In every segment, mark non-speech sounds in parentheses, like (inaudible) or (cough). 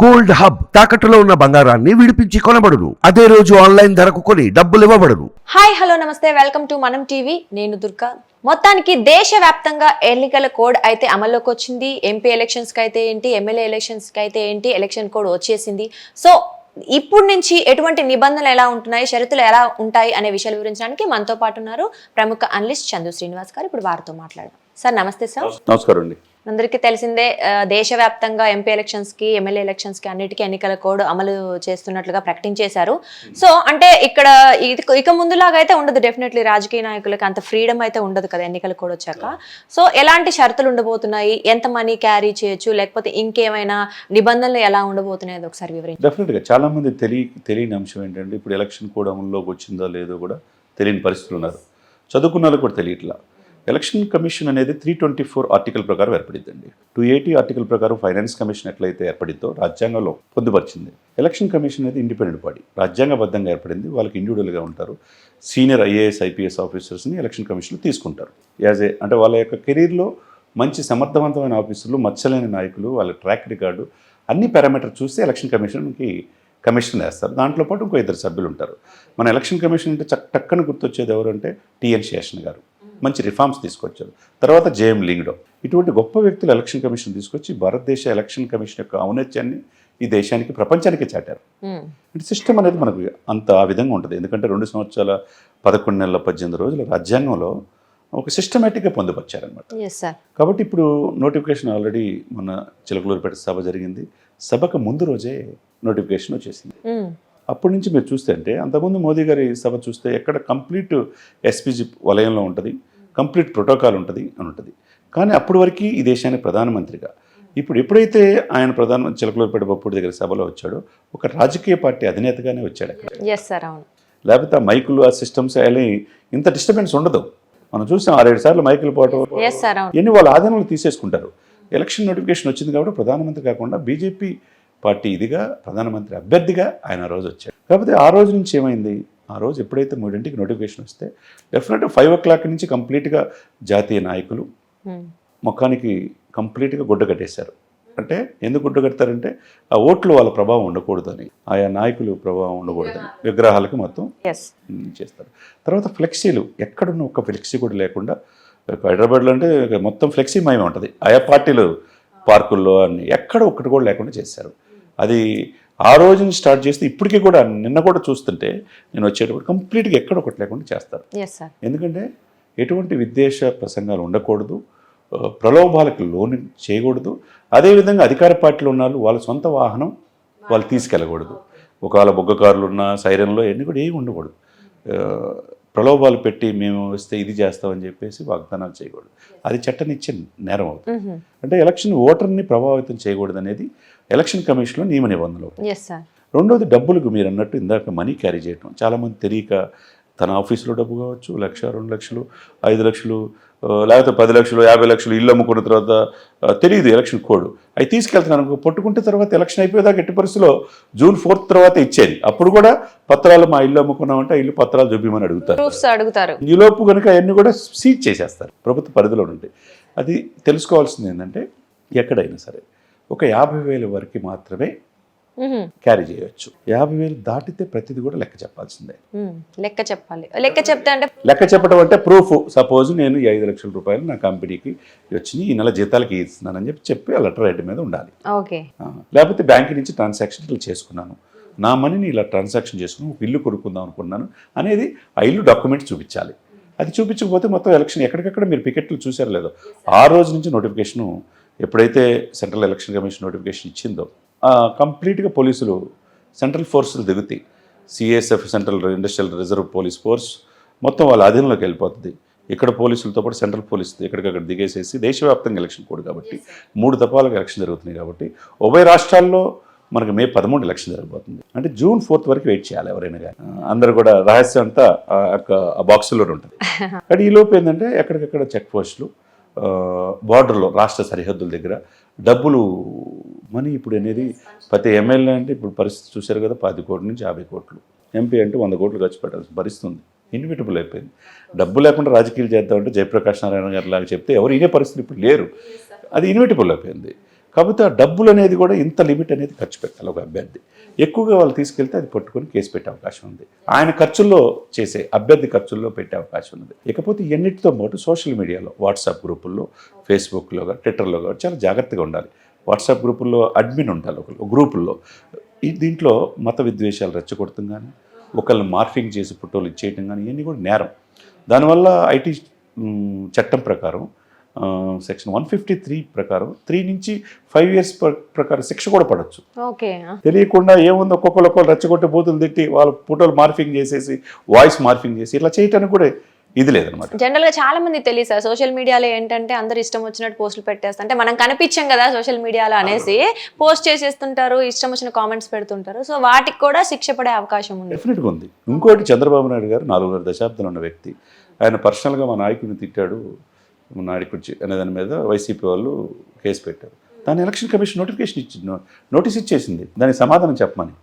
Gold hub తాకట్టులో ఉన్న బంగారాన్ని విడిపించి కొనబడును. అదే రోజు ఆన్లైన్ ధరకు కొని డబ్బులు ఇవ్వబడును. హాయ్ హలో నమస్తే. Welcome to Manam TV. నేను దుర్గా. మొత్తానికి దేశవ్యాప్తంగా ఎన్నికల కోడ్ అయితే అమల్లోకి వచ్చింది. ఎంపీ ఎలక్షన్స్కి అయితే ఏంటి ఎమ్మెల్యే ఎలక్షన్స్కి అయితే ఏంటి ఎలక్షన్ కోడ్ వచ్చేసింది. సో ఇప్పుడు నుంచి ఎటువంటి నిబంధనలు ఎలా ఉంటున్నాయి షరతులు ఎలా ఉంటాయి అనే విషయాల వివరించడానికి మనతో పాటు ఉన్నారు ప్రముఖ అనలిస్ట్ చందు శ్రీనివాస్ గారు. ఇప్పుడు వారితో మాట్లాడదాం. సార్ నమస్తే సార్. నమస్కారం అండి. అందరికీ తెలిసిందే దేశవ్యాప్తంగా ఎంపీ ఎలక్షన్స్కి ఎమ్మెల్యే ఎలక్షన్స్కి అన్నిటికీ ఎన్నికల కోడ్ అమలు చేస్తున్నట్లుగా ప్రకటించేశారు. సో అంటే ఇక్కడ ఇక ముందులాగా అయితే ఉండదు. డెఫినెట్లీ రాజకీయ నాయకులకి అంత ఫ్రీడమ్ అయితే ఉండదు కదా ఎన్నికల కోడ్ వచ్చాక. సో ఎలాంటి షరతులు ఉండబోతున్నాయి? ఎంత మనీ క్యారీ చేయొచ్చు? లేకపోతే ఇంకేమైనా నిబంధనలు ఎలా ఉండబోతున్నాయి? అది ఒకసారి వివరించండి డెఫినెట్గా చాలా మంది తెలియ తెలియని అంశం ఏంటంటే ఇప్పుడు ఎలక్షన్ కూడా అమల్లోకి వచ్చిందో లేదో కూడా తెలియని పరిస్థితులు ఉన్నారు. చదువుకున్న వాళ్ళకి కూడా తెలియట్లా. ఎలక్షన్ కమిషన్ అనేది త్రీ ట్వంటీ ఫోర్ ఆర్టికల్ ప్రకారం ఏర్పడిందండి టూ ఎయిటీ ఆర్టికల్ ప్రకారం ఫైనాన్స్ కమిషన్ ఎట్లయితే ఏర్పడిందో రాజ్యాంగంలో పొందుపరిచింది. ఎలక్షన్ కమిషన్ అనేది ఇండిపెండెంట్ బాడీ రాజ్యాంగబద్ధంగా ఏర్పడింది. వాళ్ళకి ఇండివిజువల్గా ఉంటారు. సీనియర్ ఐఏఎస్ ఐపీఎస్ ఆఫీసర్స్ని ఎలక్షన్ కమిషన్లు తీసుకుంటారు. యాజ్ ఏ అంటే వాళ్ళ యొక్క కెరీర్లో మంచి సమర్థవంతమైన ఆఫీసర్లు మచ్చలేని నాయకులు వాళ్ళ ట్రాక్ రికార్డు అన్ని పారామీటర్ చూస్తే ఎలక్షన్ కమిషన్కి కమిషన్ వేస్తారు. దాంట్లో పాటు ఇంకో ఇద్దరు సభ్యులు ఉంటారు. మన ఎలక్షన్ కమిషన్ అంటే చక్ టక్కన గుర్తొచ్చేది ఎవరంటే టిఎన్ శేషన్ గారు. మంచి రిఫార్మ్స్ తీసుకొచ్చారు. తర్వాత జేఎం లింగ్డో. ఇటువంటి గొప్ప వ్యక్తులు ఎలక్షన్ కమిషన్ తీసుకొచ్చి భారతదేశ ఎలక్షన్ కమిషన్ యొక్క ఔన్నత్యాన్ని ఈ దేశానికి ప్రపంచానికి చాటారు. ఉమ్, అంటే సిస్టమ్ అనేది మనకు అంత ఆ విధంగా ఉంటుంది. ఎందుకంటే రెండు సంవత్సరాల పదకొండు నెలల పద్దెనిమిది రోజుల రాజ్యాంగంలో ఒక సిస్టమేటిక్గా పొందుపరిచారనమాట కాబట్టి ఇప్పుడు నోటిఫికేషన్ ఆల్రెడీ మన చిలకలూరుపేట సభ జరిగింది. సభకు ముందు రోజే నోటిఫికేషన్ వచ్చేసింది. ఉమ్, అప్పటి నుంచి మీరు చూస్తే అంటే అంతకుముందు మోదీ గారి సభ చూస్తే ఎక్కడ కంప్లీట్ ఎస్పీజీ వలయంలో ఉంటుంది. కంప్లీట్ ప్రోటోకాల్ ఉంటుంది అని ఉంటుంది. కానీ అప్పటి వరకు ఈ దేశానికి ప్రధానమంత్రిగా. ఇప్పుడు ఎప్పుడైతే ఆయన ప్రధానమంత్రి చిలకలూరుపేట బొప్పుడు దగ్గర సభలో వచ్చాడో ఒక రాజకీయ పార్టీ అధినేతగానే వచ్చాడు అక్కడ. లేకపోతే ఆ మైకులు ఆ సిస్టమ్స్ అవి ఇంత డిస్టర్బెన్స్ ఉండదు. మనం చూసాం ఆరేడు సార్లు మైకులు పోవటం ఇవన్నీ వాళ్ళ ఆధీనంలో తీసేసుకుంటారు. ఎలక్షన్ నోటిఫికేషన్ వచ్చింది కాబట్టి ప్రధానమంత్రి కాకుండా బీజేపీ పార్టీ ఇదిగా ప్రధానమంత్రి అభ్యర్థిగా ఆయన రోజు వచ్చాడు. కాకపోతే ఆ రోజు నుంచి ఏమైంది? ఆ రోజు ఎప్పుడైతే మూడింటికి నోటిఫికేషన్ వస్తే డెఫినెట్గా ఫైవ్ ఓ క్లాక్ నుంచి కంప్లీట్గా జాతీయ నాయకులు ఉమ్, ముఖానికి కంప్లీట్గా గుడ్డ కట్టేశారు. అంటే ఎందుకు గుడ్డ కడతారంటే ఆ ఓట్లు వాళ్ళ ప్రభావం ఉండకూడదని ఆయా నాయకులు ప్రభావం ఉండకూడదని విగ్రహాలకు. మొత్తం ఉమ్, చేస్తారు. తర్వాత ఫ్లెక్సీలు ఎక్కడున్న ఒక్క ఫ్లెక్సీ కూడా లేకుండా ఒక హైదరాబాద్లో అంటే ఒక మొత్తం ఫ్లెక్సీ మయమే ఉంటుంది. ఆయా పార్టీలు పార్కుల్లో అన్ని ఎక్కడ ఒక్కటి కూడా లేకుండా చేశారు. అది ఆ రోజు నుంచి స్టార్ట్ చేస్తే ఇప్పటికీ కూడా నిన్న కూడా చూస్తుంటే నేను వచ్చేటప్పుడు కంప్లీట్గా ఎక్కడ ఒకటి లేకుండా చేస్తారు. ఎందుకంటే ఎటువంటి విద్వేష ప్రసంగాలు ఉండకూడదు. ప్రలోభాలకు లోను చేయకూడదు. అదేవిధంగా అధికార పార్టీలో ఉన్న వాళ్ళు సొంత వాహనం వాళ్ళు తీసుకెళ్ళకూడదు. ఒకవేళ బొగ్గ కార్లు ఉన్న సైరన్లో ఎన్ని కూడా ఏమి ఉండకూడదు. ప్రలోభాలు పెట్టి మేము వస్తే ఇది చేస్తామని చెప్పేసి వాగ్దానాలు చేయకూడదు. అది చట్టనిచ్చే నేరం అవుతుంది. అంటే ఎలక్షన్ ఓటర్ని ప్రభావితం చేయకూడదు అనేది ఎలక్షన్ కమిషన్లో నియమ నిబంధనలు రెండోది డబ్బులకు మీరు అన్నట్టు ఇందాక మనీ క్యారీ చేయటం. చాలామంది తెలియక తన ఆఫీసులో డబ్బు కావచ్చు లక్ష రెండు లక్షలు ఐదు లక్షలు లేకపోతే పది లక్షలు యాభై లక్షలు ఇల్లు అమ్ముకున్న తర్వాత తెలియదు ఎలక్షన్ కోడ్. అవి తీసుకెళ్తున్నాను అనుకో, పట్టుకుంటే తర్వాత ఎలక్షన్ అయిపోయేదాకా ఎట్టి పరిస్థితిలో జూన్ ఫోర్త్ తర్వాత ఇచ్చేది. అప్పుడు కూడా పత్రాలు మా ఇల్లు అమ్ముకున్నామంటే ఇల్లు పత్రాలు చూపించమని అడుగుతారు. అడుగుతారు. ఈలోపు కనుక అవన్నీ కూడా సీజ్ చేసేస్తారు ప్రభుత్వ పరిధిలో ఉంటాయి అది తెలుసుకోవాల్సింది ఏంటంటే ఎక్కడైనా సరే ఒక యాభై వేల వరకు మాత్రమే క్యారీ చేయవచ్చు యాభై వేలు దాటితే ప్రతిదీ కూడా లెక్క చెప్పాల్సిందే. లెక్క చెప్పాలి. లెక్క చెప్తే అంటే లెక్క చెప్పడం అంటే ప్రూఫ్ సపోజ్ నేను ఈ ఐదు లక్షల రూపాయలు నా కంపెనీకి వచ్చినాయి ఈ నెల జీతాలకి ఇస్తున్నానని చెప్పి చెప్పి ఆ లెటర్ రైట్ మీద ఉండాలి. ఓకే. లేకపోతే బ్యాంక్ నుంచి ట్రాన్సాక్షన్ ఇట్లా చేసుకున్నాను. నా మనీని ఇలా ట్రాన్సాక్షన్ చేసుకుని ఒక ఇల్లు కొనుక్కుందాం అనుకున్నాను అనేది ఆ ఇల్లు డాక్యుమెంట్ చూపించాలి. అది చూపించకపోతే మొత్తం ఎలక్షన్ ఎక్కడికక్కడ మీరు పికెట్లు చూసారో లేదో. ఆ రోజు నుంచి నోటిఫికేషను ఎప్పుడైతే సెంట్రల్ ఎలక్షన్ కమిషన్ నోటిఫికేషన్ ఇచ్చిందో కంప్లీట్గా పోలీసులు సెంట్రల్ ఫోర్సులు దిగుతాయి. CSF central industrial reserve police force మొత్తం వాళ్ళ అధీనంలోకి వెళ్ళిపోతుంది. ఇక్కడ పోలీసులతో పాటు సెంట్రల్ పోలీస్ ఎక్కడికక్కడ దిగేసేసి దేశవ్యాప్తంగా ఎలక్షన్ కోడ్ కాబట్టి మూడు దఫాలుగా ఎలక్షన్ జరుగుతున్నాయి కాబట్టి ఉభయ రాష్ట్రాల్లో మనకి మే పదమూడు ఎలక్షన్ జరగబోతుంది. అంటే జూన్ ఫోర్త్ వరకు వెయిట్ చేయాలి ఎవరైనా కానీ. అందరూ కూడా రహస్యం అంతా ఆ బాక్సులో ఉంటుంది. (laughs) కానీ ఈ లోపు ఏంటంటే ఎక్కడికక్కడ చెక్ పోస్టులు బార్డర్లో రాష్ట్ర సరిహద్దుల దగ్గర డబ్బులు మనీ ఇప్పుడు అనేది ప్రతి ఎమ్మెల్యే అంటే ఇప్పుడు పరిస్థితి చూశారు కదా పది కోట్ల నుంచి యాభై కోట్లు. ఎంపీ అంటే వంద కోట్లు ఖర్చు పెట్టాల్సిన పరిస్థితి ఉంది ఇన్విటబుల్ అయిపోయింది డబ్బు లేకుండా రాజకీయాలు చేద్దామంటే జయప్రకాష్ నారాయణ గారి లాగా చెప్తే ఎవరు ఇనే పరిస్థితి ఇప్పుడు లేరు. అది ఇన్విటబుల్ అయిపోయింది. కాకపోతే ఆ డబ్బులు అనేది కూడా ఇంత లిమిట్ అనేది ఖర్చు పెట్టాలి ఒక అభ్యర్థి. ఎక్కువగా వాళ్ళు తీసుకెళ్తే అది పట్టుకొని కేసు పెట్టే అవకాశం ఉంది. ఆయన ఖర్చుల్లో చేసే అభ్యర్థి ఖర్చుల్లో పెట్టే అవకాశం ఉంది. ఇకపోతే ఎన్నిటితో పాటు సోషల్ మీడియాలో వాట్సాప్ గ్రూపుల్లో ఫేస్బుక్లో కానీ ట్విట్టర్లో కానీ చాలా జాగ్రత్తగా ఉండాలి. వాట్సాప్ గ్రూపుల్లో అడ్మిన్ ఉండాలి ఒకరు గ్రూపుల్లో. ఈ దీంట్లో మత విద్వేషాలు రెచ్చగొడతాం కానీ ఒకళ్ళని మార్ఫింగ్ చేసి ఫోటోలు ఇచ్చేయటం కానీ ఇవన్నీ కూడా నేరం. దానివల్ల ఐటీ చట్టం ప్రకారం సెక్షన్ వన్ ఫిఫ్టీ త్రీ ప్రకారం త్రీ నుంచి ఫైవ్ ఇయర్స్ ప్రకారం శిక్ష కూడా పడవచ్చు ఓకే. తెలియకుండా ఏముంది ఒక్కొక్కరు ఒక్కొక్కరు రెచ్చగొట్టి బూతులు తిట్టి వాళ్ళ ఫోటోలు మార్ఫింగ్ చేసేసి వాయిస్ మార్ఫింగ్ చేసి ఇట్లా చేయటానికి కూడా ఇది లేదనమాట. జనరల్గా చాలా మంది తెలియదు సార్. సోషల్ మీడియాలో ఏంటంటే అందరు ఇష్టం వచ్చినట్టు పోస్టులు పెట్టేస్తారు అంటే మనం కనిపించాం కదా సోషల్ మీడియాలో అనేసి పోస్ట్ చేసేస్తుంటారు ఇష్టం వచ్చిన కామెంట్స్ పెడుతుంటారు. సో వాటికి కూడా శిక్ష పడే అవకాశం ఉంది. డెఫినెట్గా ఉంది. ఇంకోటి చంద్రబాబు నాయుడు గారు నాలుగున్నర దశాబ్దాలు ఉన్న వ్యక్తి. ఆయన పర్సనల్గా మా నాయకుడిని తిట్టాడు. మా నాయకుడి అనే దాని మీద వైసీపీ వాళ్ళు కేసు పెట్టారు. దాని ఎలక్షన్ కమిషన్ నోటిఫికేషన్ ఇచ్చింది నోటీస్ ఇచ్చేసింది. దానికి సమాధానం చెప్పమని.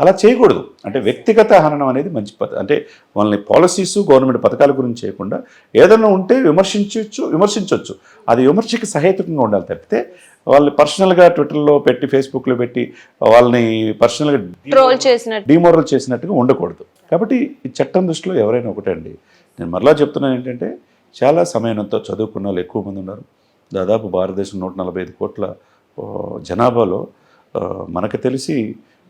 అలా చేయకూడదు. అంటే వ్యక్తిగత హననం అనేది మంచి పద్ధతి అంటే వాళ్ళని పాలసీస్ గవర్నమెంట్ పథకాల గురించి చేయకుండా ఏదైనా ఉంటే విమర్శించవచ్చు విమర్శించవచ్చు అది విమర్శకి సహేతుకంగా ఉండాలి తప్పితే వాళ్ళని పర్సనల్గా ట్విట్టర్లో పెట్టి ఫేస్బుక్లో పెట్టి వాళ్ళని పర్సనల్గా ట్రోల్ చేసినట్టు. డిమోరల్ చేసినట్టుగా ఉండకూడదు. కాబట్టి ఈ చట్టం దృష్టిలో ఎవరైనా ఒకటే అండి. నేను మరలా చెప్తున్నాను ఏంటంటే చాలా సమయంతో చదువుకున్న వాళ్ళు ఎక్కువ మంది ఉన్నారు. దాదాపు భారతదేశం నూట నలభై ఐదు కోట్ల జనాభాలో మనకు తెలిసి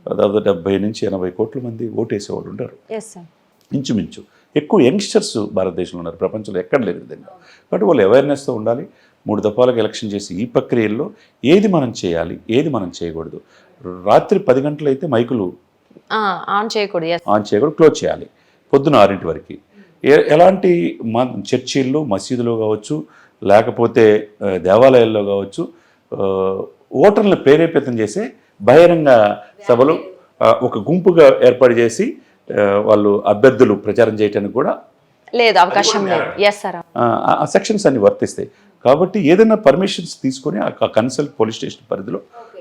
దాదాపు డెబ్బై నుంచి ఎనభై కోట్ల మంది ఓటేసేవాళ్ళు ఉంటారు. ఇంచుమించు. ఎక్కువ యంగ్స్టర్స్ భారతదేశంలో ఉన్నారు. ప్రపంచంలో ఎక్కడ లేని విధంగా. కాబట్టి వాళ్ళు అవేర్నెస్తో ఉండాలి. మూడు దఫాలకు ఎలక్షన్ చేసి ఈ ప్రక్రియల్లో ఏది మనం చేయాలి ఏది మనం చేయకూడదు. రాత్రి పది గంటలైతే మైకులు ఆన్ చేయకూడదు ఆన్ చేయకూడదు క్లోజ్ చేయాలి. పొద్దున ఆరింటి వరకు. ఎలాంటి మా చర్చిల్లో మసీదులో కావచ్చు లేకపోతే దేవాలయాల్లో కావచ్చు ఓటర్లను ప్రేరేపితం చేసే బహిరంగ సభలు ఒక గుంపుగా ఏర్పాటు చేసి వాళ్ళు అభ్యర్థులు ప్రచారం చేయడానికి కూడా లేదు అవకాశం లేదు. ఎస్ సార్ ఆ, సెక్షన్స్ అన్ని వర్తిస్తాయి. కాబట్టి ఏదైనా పర్మిషన్స్ తీసుకొని ఆ కన్సల్ట్ పోలీస్ స్టేషన్ పరిధిలో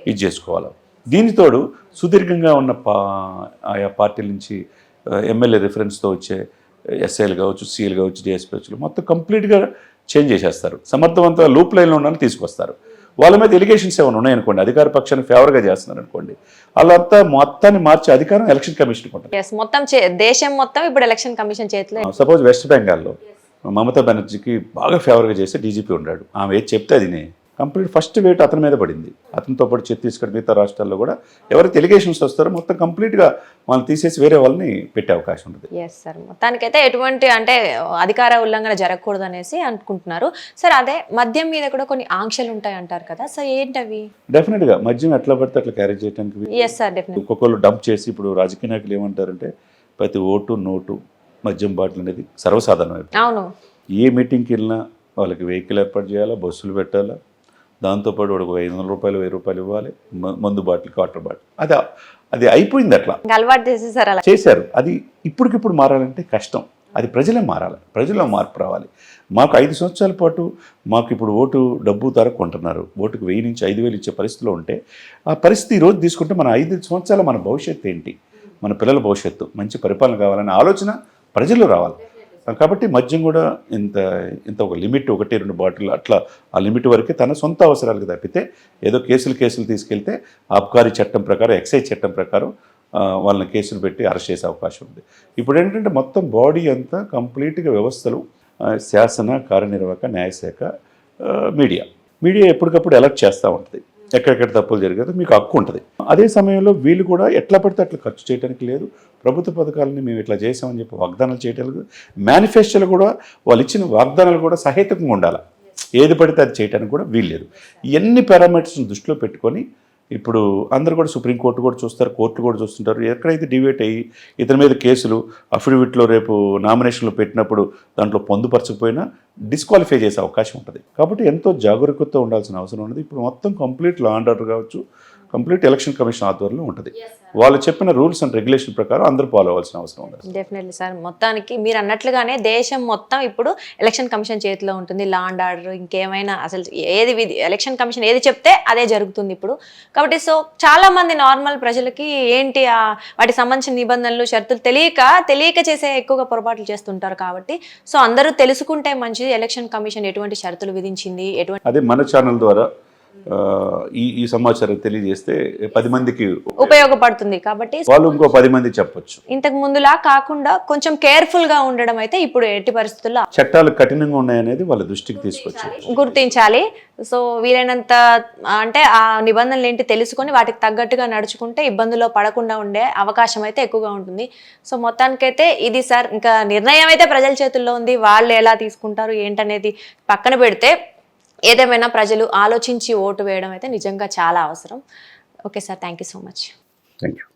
ఇది చేసుకోవాలి. దీనితోడు సుదీర్ఘంగా ఉన్న పా ఆయా పార్టీల నుంచి ఎమ్మెల్యే రిఫరెన్స్తో వచ్చే ఎస్ఐలు కావచ్చు సీఎల్ కావచ్చు డిఎస్పీహెచ్లు మొత్తం కంప్లీట్గా చేంజ్ చేసేస్తారు. సమర్థవంతంగా లూప్ లైన్లో వాళ్ళని తీసుకొస్తారు. వాళ్ళ మీద ఎలిగేషన్స్ ఏమైనా ఉన్నాయనుకోండి అధికార పక్షాన్ని ఫేవర్గా చేస్తున్నారు అనుకోండి వాళ్ళంతా మొత్తాన్ని మార్చే అధికారం ఎలక్షన్ ఎస్ మొత్తం దేశం మొత్తం ఇప్పుడు ఎలక్షన్ కమిషన్ చేతిలో సపోజ్ వెస్ట్ బెంగాల్లో మమతా బెనర్జీకి బాగా ఫేవర్గా చేస్తే డీజీపీ ఉన్నాడు. ఆమె ఏది చెప్తే అది కంప్లీట్ ఫస్ట్ వెయిట్ అతని మీద పడింది. అతనితో పాటు ఛత్తీస్గఢ్ మిగతా రాష్ట్రాల్లో కూడా ఎవరైతే ఎలిగేషన్స్ వస్తారో మొత్తం కంప్లీట్గా వాళ్ళని తీసేసి వేరే వాళ్ళని పెట్టే అవకాశం ఉంటుంది. ఎస్ సార్ మొత్తానికైతే ఎటువంటి అంటే అధికార ఉల్లంఘన జరగకూడదు అనేసి అనుకుంటున్నారు. సార్ అదే మద్యం మీద కూడా కొన్ని ఆంక్షలు ఉంటాయి అంటారు కదా సో ఏంటవి? డెఫినెట్గా మద్యం ఎట్లా పడితే అట్లా క్యారీ చేయడానికి ఎస్ సార్ డెఫినెట్ ఒక్కొక్కరు డంప్ చేసి ఇప్పుడు రాజకీయ నాయకులు ఏమంటారంటే ప్రతి ఓటు నోటు మద్యం బాటిల్ అనేది సర్వసాధారణం అవును. ఏ మీటింగ్కి వెళ్ళినా వాళ్ళకి వెహికల్ ఏర్పాటు చేయాలా బస్సులు పెట్టాలా దాంతోపాటు వాడికి ఒక ఐదు వందల రూపాయలు వెయ్యి రూపాయలు ఇవ్వాలి. మందు బాటిల్ వాటర్ బాటిల్. అది అది అయిపోయింది అట్లా. అలవాటు చేసేసారు అలా. చేశారు. అది ఇప్పటికిప్పుడు మారాలంటే కష్టం. అది ప్రజలే మారాలి. ప్రజల్లో మార్పు రావాలి. మాకు ఐదు సంవత్సరాల పాటు మాకు ఇప్పుడు ఓటు డబ్బు ధర కొంటున్నారు. ఓటుకు వెయ్యి నుంచి ఐదు వేలు ఇచ్చే పరిస్థితిలో ఉంటే ఆ పరిస్థితి ఈరోజు తీసుకుంటే మన ఐదు సంవత్సరాల మన భవిష్యత్తు ఏంటి? మన పిల్లల భవిష్యత్తు. మంచి పరిపాలన కావాలనే ఆలోచన ప్రజల్లో రావాలి. కాబట్టి మద్యం కూడా ఇంత ఇంత ఒక లిమిట్ ఒకటి రెండు బాటిల్ అట్లా ఆ లిమిట్ వరకే తన సొంత అవసరాలకు తప్పితే ఏదో కేసులు కేసులు తీసుకెళ్తే ఆబ్కారీ చట్టం ప్రకారం ఎక్సైజ్ చట్టం ప్రకారం వాళ్ళని కేసులు పెట్టి అరెస్ట్ చేసే అవకాశం ఉంది. ఇప్పుడు ఏంటంటే మొత్తం బాడీ అంతా కంప్లీట్గా వ్యవస్థలు శాసన కార్యనిర్వాహక న్యాయశాఖ మీడియా. మీడియా ఎప్పటికప్పుడు అలర్ట్ చేస్తూ ఉంటుంది. ఎక్కడెక్కడ తప్పులు జరిగేది మీకు హక్కు ఉంటుంది. అదే సమయంలో వీళ్ళు కూడా ఎట్లా పడితే అట్లా ఖర్చు చేయడానికి లేదు. ప్రభుత్వ పథకాలని మేము ఇట్లా చేసామని చెప్పి వాగ్దానాలు చేయడానికి మేనిఫెస్టోలు కూడా వాళ్ళు ఇచ్చిన వాగ్దానాలు కూడా సహేతుకంగా ఉండాలి. ఏది పడితే అది చేయడానికి కూడా వీల్లేదు. ఇవన్నీ పారామీటర్స్ని దృష్టిలో పెట్టుకొని ఇప్పుడు అందరు కూడా సుప్రీంకోర్టు కూడా చూస్తారు కోర్టులు కూడా చూస్తుంటారు. ఎక్కడైతే డివేట్ అయ్యి ఇతని మీద కేసులు అఫిడవిట్లో రేపు నామినేషన్లు పెట్టినప్పుడు దాంట్లో పొందుపరచకపోయినా డిస్క్వాలిఫై చేసే అవకాశం ఉంటుంది. కాబట్టి ఎంతో జాగరూకతతో ఉండాల్సిన అవసరం ఉన్నది. ఇప్పుడు మొత్తం కంప్లీట్ లా అండ్ ఆర్డర్ కావచ్చు. కంప్లీట్ ఎలక్షన్ కమిషన్ ఆధ్వర్యంలో ఉంటుంది. వాళ్ళు చెప్పిన రూల్స్ అండ్ రెగ్యులేషన్ ప్రకారం అందరూ ఫాలో అవ్వాల్సిన అవసరం ఉంది డెఫినెట్లీ సార్ మొత్తానికి మీరు అన్నట్లుగానే దేశం మొత్తం ఇప్పుడు ఎలక్షన్ కమిషన్ చేతిలో ఉంటుంది. లా అండ్ ఆర్డర్ ఇంకేమైనా అసలు ఏది విధి ఎలక్షన్ కమిషన్ ఏది చెప్తే అదే జరుగుతుంది ఇప్పుడు. కాబట్టి సో చాలా మంది నార్మల్ ప్రజలకి ఏంటి ఆ వాటికి సంబంధించిన నిబంధనలు షరతులు తెలియక తెలియక చేసే ఎక్కువగా పొరపాట్లు చేస్తుంటారు కాబట్టి సో అందరూ తెలుసుకుంటే మంచిది. ఎలక్షన్ కమిషన్ ఎటువంటి షరతులు విధించింది? ఎటువంటి అదే మన ఛానల్ ద్వారా ఈ ఈ సమాచారం తెలియజేస్తే పది మందికి ఉపయోగపడుతుంది. కాబట్టి వాళ్ళు ఇంకో పది మందికి చెప్పొచ్చు. ఇంతకు ముందులా కాకుండా కొంచెం కేర్ఫుల్గా ఉండడం అయితే ఇప్పుడు ఎట్టి పరిస్థితుల్లో చట్టాలు కఠినంగా ఉన్నాయనేది వాళ్ళ దృష్టికి తీసుకొచ్చు గుర్తించాలి. సో వీలైనంత అంటే ఆ నిబంధనలు ఏంటి తెలుసుకొని వాటికి తగ్గట్టుగా నడుచుకుంటే ఇబ్బందుల్లో పడకుండా ఉండే అవకాశం అయితే ఎక్కువగా ఉంటుంది. సో మొత్తానికైతే ఇది సార్ ఇంకా నిర్ణయం అయితే ప్రజల చేతుల్లో ఉంది. వాళ్ళు ఎలా తీసుకుంటారు ఏంటనేది పక్కన పెడితే ఏదేమైనా ప్రజలు ఆలోచించి ఓటు వేయడం అయితే నిజంగా చాలా అవసరం. Okay sir thank you so much thank you